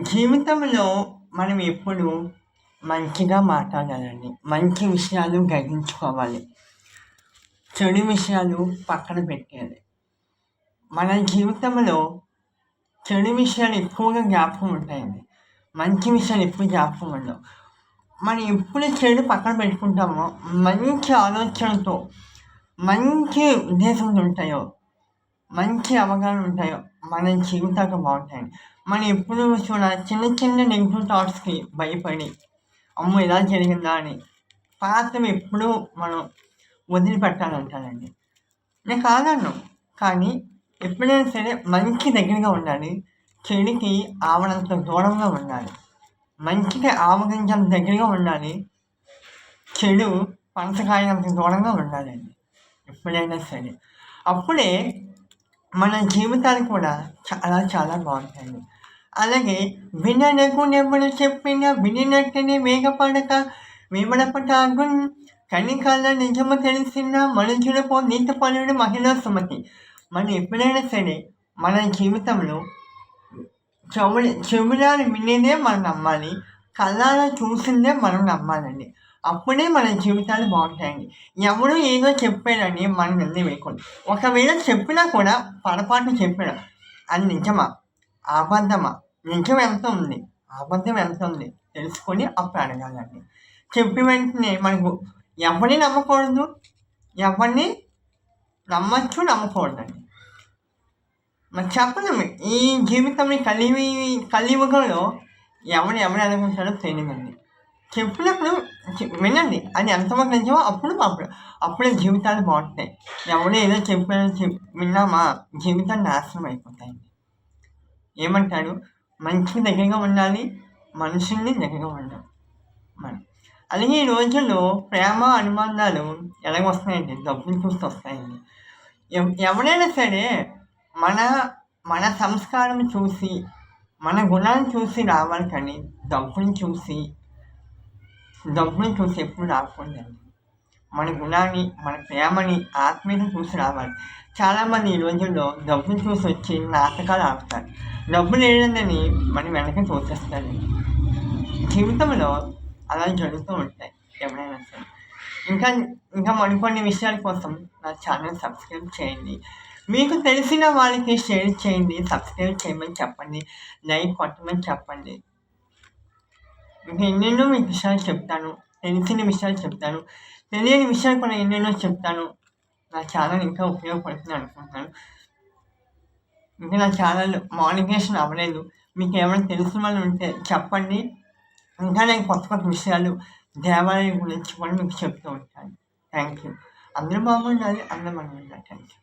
జీవితంలో మనం ఎప్పుడు మంచిగా మాట్లాడాలండి. మంచి విషయాలు గ్రహించుకోవాలి. చెడు విషయాలు పక్కన పెట్టేయాలి. మన జీవితంలో చెడు విషయాలు ఎక్కువగా జ్ఞాపకం ఉంటాయండి. మంచి విషయాలు ఎప్పుడు జ్ఞాపకం ఉండవు. మనం ఎప్పుడు చెడు పక్కన పెట్టుకుంటామో మంచి ఆలోచనతో మంచి ఉద్దేశంతో ఉంటాయో మంచి అవగాహన ఉంటాయో. మన జీవితాలు బాగుంటాయండి మనం ఎప్పుడు చూడ చిన్న చిన్న నెగిటివ్ థాట్స్కి భయపడి అమ్మో ఇలా జరిగిందా అని పాత్ర ఎప్పుడూ మనం వదిలిపెట్టాలంటానండి నేను కాదన్ను. కానీ ఎప్పుడైనా సరే మంచి దగ్గరగా ఉండాలి. చెడుకి ఆవడంత దూరంగా ఉండాలి. మంచికి ఆవగించంత దగ్గరగా ఉండాలి. చెడు పనసకాయనంత దూరంగా ఉండాలండి. ఎప్పుడైనా సరే. అప్పుడే మన జీవితాలు కూడా చాలా చాలా బాగుంటాయి అలాగే విననకు నెప్పుడు చెప్పిన వినినట్టునే వేగపడక విమడపటాగు కనికాల నిజము తెలిసిన మనుషులకు నీత పనుడు మహిళా సుమతి. మనం ఎప్పుడైనా సరే మన జీవితంలో చెవులు చెవులాలు వినేదే మనం నమ్మాలి. కళ్ళాల చూసిందే మనం నమ్మాలండి. అప్పుడే మన జీవితాలు బాగుంటాయండి. ఎవరు ఏదో చెప్పారని మనం నింద వేయకూడదు. ఒకవేళ చెప్పినా కూడా పొరపాటు చెప్పాడు. అది నిజమా? అబద్ధమా? నిజం ఎంత ఉంది? అబద్ధం ఎంత ఉంది? తెలుసుకొని అప్పుడు అడగాలండి. చెప్పి వెంటనే మనకు ఎవరిని నమ్మకూడదు? ఎవరిని నమ్మచ్చు నమ్మకూడదండి. మరి చెప్పలేము ఈ జీవితం కలివి కలియుగంలో ఎవరు ఎవరు అనుకుంటారో తెలియదండి చెప్పినప్పుడు వినండి. అది ఎంతవరకు నిజమో అప్పుడు అప్పుడు అప్పుడే జీవితాలు బాగుంటాయి. ఎవరు ఏదో చెప్పారో విన్నామా? జీవితాలు నాశనం అయిపోతాయండి ఏమంటారు మంచికి దగ్గరగా ఉండాలి మనుషుల్ని దగ్గరగా ఉండాలి. మనం అలాగే ఈ రోజుల్లో ప్రేమ అనుబంధాలు ఎలాగ వస్తాయండి? డబ్బులు చూస్తూ వస్తాయండి. ఎవరైనా సరే మన మన సంస్కారం చూసి మన గుణాన్ని చూసి రావాలి కానీ డబ్బుని చూసి డబ్బుని చూసి ఎప్పుడు రాకూడదండి. మన గుణాన్ని మన ప్రేమని ఆత్మీయత చూసి రావాలి. చాలామంది ఈ రోజుల్లో డబ్బులు చూసి వచ్చి నాటకాలు ఆడతారు. డబ్బు లేదని మనం వెనక చూసేస్తారు జీవితంలో అలా జరుగుతూ ఉంటాయి ఎవరైనా సరే. ఇంకా ఇంకా మరికొన్ని విషయాల కోసం నా ఛానల్ సబ్స్క్రైబ్ చేయండి. మీకు తెలిసిన వాళ్ళకి షేర్ చేయండి సబ్స్క్రైబ్ చేయమని చెప్పండి లైక్ కొట్టమని చెప్పండి. ఇంకా ఎన్నెన్నో మీకు విషయాలు చెప్తాను తెలిసిన విషయాలు చెప్తాను తెలియని విషయాలు కూడా ఎన్నెన్నో చెప్తాను. నా ఛానల్ ఇంకా ఉపయోగపడుతుంది అనుకుంటున్నాను. ఇంకా నా ఛానల్ మానిటేషన్ అవ్వలేదు. మీకు ఏమైనా తెలిసిన వాళ్ళు ఉంటే చెప్పండి. ఇంకా నేను కొత్త కొత్త విషయాలు దేవాలయం గురించి కూడా మీకు చెప్తూ ఉంటాను. థ్యాంక్ యూ అందరూ బాగుండాలి అందరూ మనం ఉండాలి. Thank you